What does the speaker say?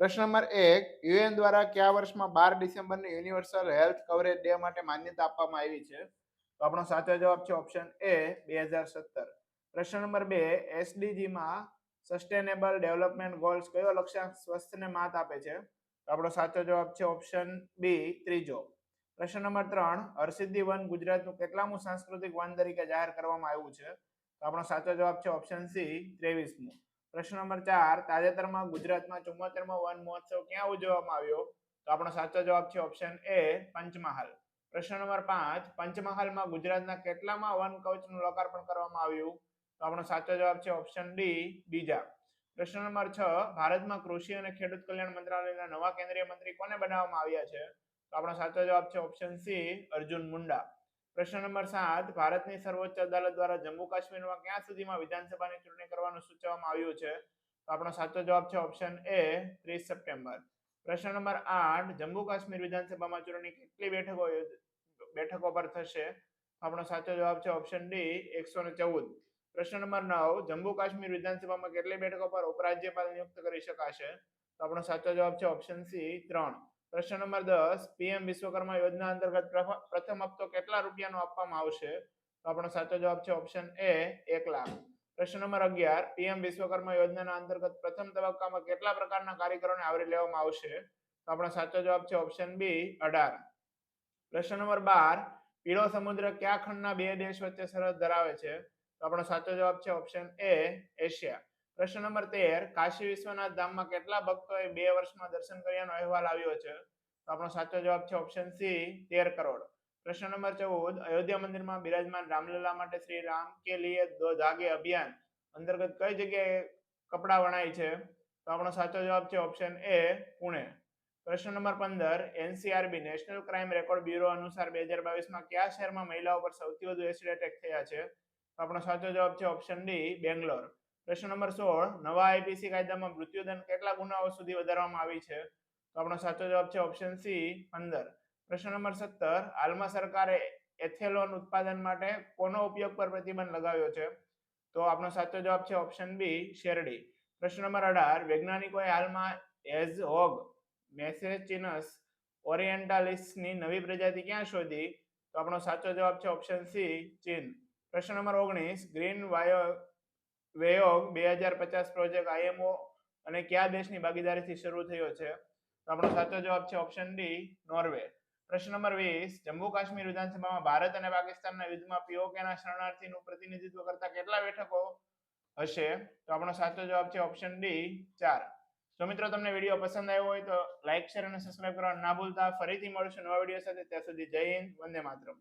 પ્રશ્ન નંબર એક, યુએન દ્વારા કયા વર્ષમાં બાર ડિસેમ્બરની યુનિવર્સલ હેલ્થ કવરેજ ડે માટે માન્યતા આપવામાં આવી છે? તો આપણો સાચો જવાબ છે ઓપ્શન એ, બે હજાર સત્તર. પ્રશ્ન નંબર બે, એસડીજીમાં સસ્ટેનેબલ ડેવલપમેન્ટ ગોલ્સ કયો લક્ષ્યાંક સ્વસ્થને માત આપે છે? તો આપણો સાચો જવાબ છે ઓપ્શન બી, ત્રીજો. પ્રશ્ન નંબર ત્રણ, હરસિદ્ધિ વન ગુજરાતનું કેટલામું સાંસ્કૃતિક વન તરીકે જાહેર કરવામાં આવ્યું છે? તો આપણો સાચો જવાબ છે ઓપ્શન સી, ત્રેવીસમું. પ્રશ્ન નંબર ચાર, તાજેતરમાં ગુજરાતમાં ચુમ્મોતેરમો વન મહોત્સવ ક્યાં ઉજવવામાં આવ્યો? તો આપણો સાચો જવાબ છે ઓપ્શન એ પંચમહાલ. પ્રશ્ન નંબર પાંચ, પંચમહાલમાં ગુજરાતના કેટલામાં વન કવચનું લોકાર્પણ કરવામાં આવ્યું? તો આપણો સાચો જવાબ છે ઓપ્શન ડી બીજા. પ્રશ્ન નંબર છ, ભારતમાં કૃષિ અને ખેડૂત કલ્યાણ મંત્રાલયના નવા કેન્દ્રીય મંત્રી કોને બનાવવામાં આવ્યા છે? તો આપણો સાચો જવાબ છે ઓપ્શન સી અર્જુન મુંડા. પ્રશ્ન નંબર સાત, ભારતની સર્વોચ્ચ અદાલત દ્વારા જમ્મુ કાશ્મીરમાં ક્યાં સુધીમાં વિધાનસભાની ચૂંટણી કરવાનું સૂચવવામાં આવ્યું છે? તો આપણો સાચો જવાબ છે ઓપ્શન એ, ત્રીસ સપ્ટેમ્બર. પ્રશ્ન નંબર આઠ, જમ્મુ કાશ્મીર વિધાનસભામાં ચૂંટણી કેટલી બેઠકો બેઠકો પર થશે? આપણો સાચો જવાબ છે ઓપ્શન ડી, એકસો ચૌદ. પ્રશ્ન નંબર નવ, જમ્મુ કાશ્મીર વિધાનસભામાં કેટલી બેઠકો પર ઉપરાજ્યપાલ નિયુક્ત કરી શકાશે? તો આપણો સાચો જવાબ છે ઓપ્શન સી, ત્રણ. પ્રશ્ન નંબર દસ, પીએમ વિશ્વકર્મા યોજના અંતર્ગત પ્રથ- પ્રથમ હપ્તો કેટલા રૂપિયાનો આપવામાં આવશે? તો આપણો સાચો જવાબ છે ઓપ્શન એ એક લાખ. પ્રશ્ન નંબર અગિયાર, પીએમ વિશ્વકર્મા યોજનાના અંતર્ગત પ્રથમ તબક્કામાં કેટલા પ્રકારના કાર્યકરોને આવરી લેવામાં આવશે? તો આપણો સાચો જવાબ છે ઓપ્શન બી અઢાર. પ્રશ્ન નંબર બાર, પીળો સમુદ્ર કયા ખંડના બે દેશ વચ્ચે સરહદ ધરાવે છે? તો આપણો સાચો જવાબ છે ઓપ્શન એ એશિયા. પ્રશ્ન નંબર તેર, કાશી વિશ્વનાથ ધામમાં કેટલા ભક્તોએ બે વર્ષમાં દર્શન કર્યાનો અહેવાલ આવ્યો છે? તો આપણો સાચો જવાબ છે ઓપ્શન સી તેર કરોડ. પ્રશ્ન નંબર ચૌદ, અયોધ્યા મંદિરમાં બિરાજમાન રામલલા માટે શ્રી રામ કે લીએ દો ધાગે અભિયાન અંતર્ગત કઈ જગ્યાએ કપડાં વણાય છે? તો આપણો સાચો જવાબ છે ઓપ્શન એ પુણે. પ્રશ્ન નંબર પંદર NCRB national crime record bureau અનુસાર બે હજાર બાવીસમાં કયા શહેરમાં મહિલાઓ પર સૌથી વધુ એસિડ એટેક થયા છે? તો આપણો સાચો જવાબ છે ઓપ્શન ડી બેંગ્લોર. પ્રશ્ન નંબર સોળ, નવા આઈપીસી કાયદામાં મૃત્યુદંડ કેટલા ગુનાઓ સુધી વધારવામાં આવી છે? તો આપણો સાચો જવાબ છે ઓપ્શન સી, પંદર. પ્રશ્ન નંબર સત્તર, હાલમાં સરકારે એથેલોન ઉત્પાદન માટે કોનો ઉપયોગ પર પ્રતિબંધ લગાવ્યો છે? તો આપણો સાચો જવાબ છે ઓપ્શન બી, શેરડી. પ્રશ્ન નંબર અઢાર, વૈજ્ઞાનિકોએ હાલમાં એઝ હોગ મેસેચિનસ, ઓરિએન્ટાલિસની નવી પ્રજાતિ ક્યાં શોધી? તો આપણો સાચો જવાબ છે ઓપ્શન સી, ચીન. પ્રશ્ન નંબર ઓગણીસ, ગ્રીન વાયો વેયોગ બે હજાર પચાસ પ્રોજેક્ટ આઈએમઓ અને કયા દેશની ભાગીદારીથી શરૂ થયો છે? તો આપણો સાચો જવાબ છે ઓપ્શન ડી, નોર્વે. પ્રશ્ન નંબર વીસ, જમ્મુ કાશ્મીર વિધાનસભામાં ભારત અને પાકિસ્તાનના યુદ્ધમાં પીઓકેના શરણાર્થીનું પ્રતિનિધિત્વ કરતા કેટલા બેઠકો હશે? તો આપણો સાચો જવાબ છે ઓપ્શન ડી, ચાર. જો મિત્રો, તમને વીડિયો પસંદ આવ્યો હોય તો લાઇક શેર અને સબસ્ક્રાઇબ કરવા ના ભૂલતા. ફરીથી મળશું નવા વીડિયો સાથે. ત્યાં સુધી જય હિન્દ, વંદે માતરમ.